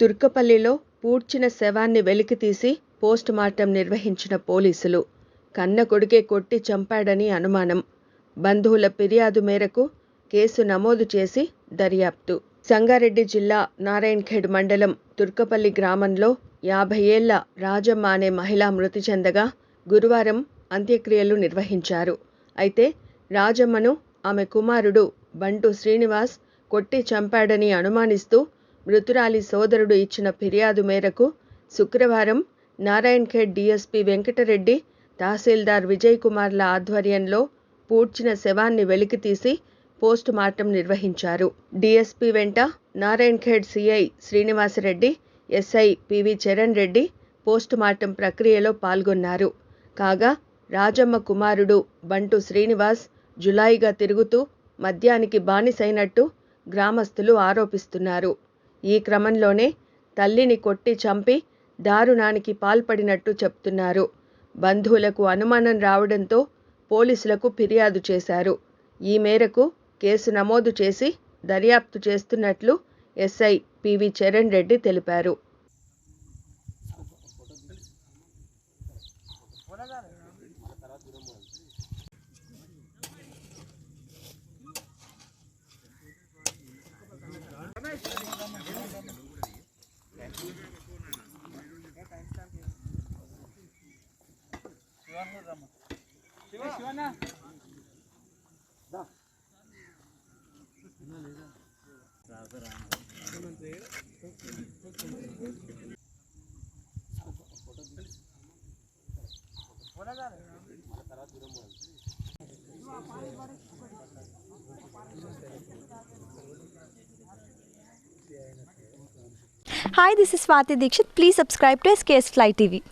తుర్కపల్లిలో పూడ్చిన శవాన్ని వెలికితీసి పోస్టుమార్టం నిర్వహించిన పోలీసులు. కన్న కొడుకే కొట్టి చంపాడని అనుమానం. బంధువుల ఫిర్యాదు మేరకు కేసు నమోదు చేసి దర్యాప్తు. సంగారెడ్డి జిల్లా నారాయణఖేడ్ మండలం తుర్కపల్లి గ్రామంలో యాభై ఏళ్ళ రాజమ్మ అనే మహిళ మృతి చెందగా గురువారం అంత్యక్రియలు నిర్వహించారు. అయితే రాజమ్మను ఆమె కుమారుడు బంటు శ్రీనివాస్ కొట్టి చంపాడని అనుమానిస్తూ మృతురాలి సోదరుడు ఇచ్చిన ఫిర్యాదు మేరకు శుక్రవారం నారాయణఖేడ్ డీఎస్పీ వెంకటరెడ్డి తహసీల్దార్ విజయ్ కుమార్ల ఆధ్వర్యంలో పూడ్చిన శవాన్ని వెలికితీసి పోస్టు మార్టం నిర్వహించారు. డీఎస్పీ వెంట Narayankhed CI Srinivasareddy SI PV Charan Reddy post mortem ప్రక్రియలో పాల్గొన్నారు. కాగా రాజమ్మ కుమారుడు బంటు శ్రీనివాస్ జులాయిగా తిరుగుతూ మద్యానికి బానిసైనట్టు గ్రామస్తులు ఆరోపిస్తున్నారు. ఈ క్రమంలోనే తల్లిని కొట్టి చంపి దారుణానికి పాల్పడినట్టు చెప్తున్నారు. బంధువులకు అనుమానం రావడంతో పోలీసులకు ఫిర్యాదు చేశారు. ఈ మేరకు కేసు నమోదు చేసి దర్యాప్తు చేస్తున్నట్లు ఎస్ఐ పివి చరణ్ రెడ్డి తెలిపారు. Hi, this is Swati Dikshit. Please subscribe to SKS Fly TV.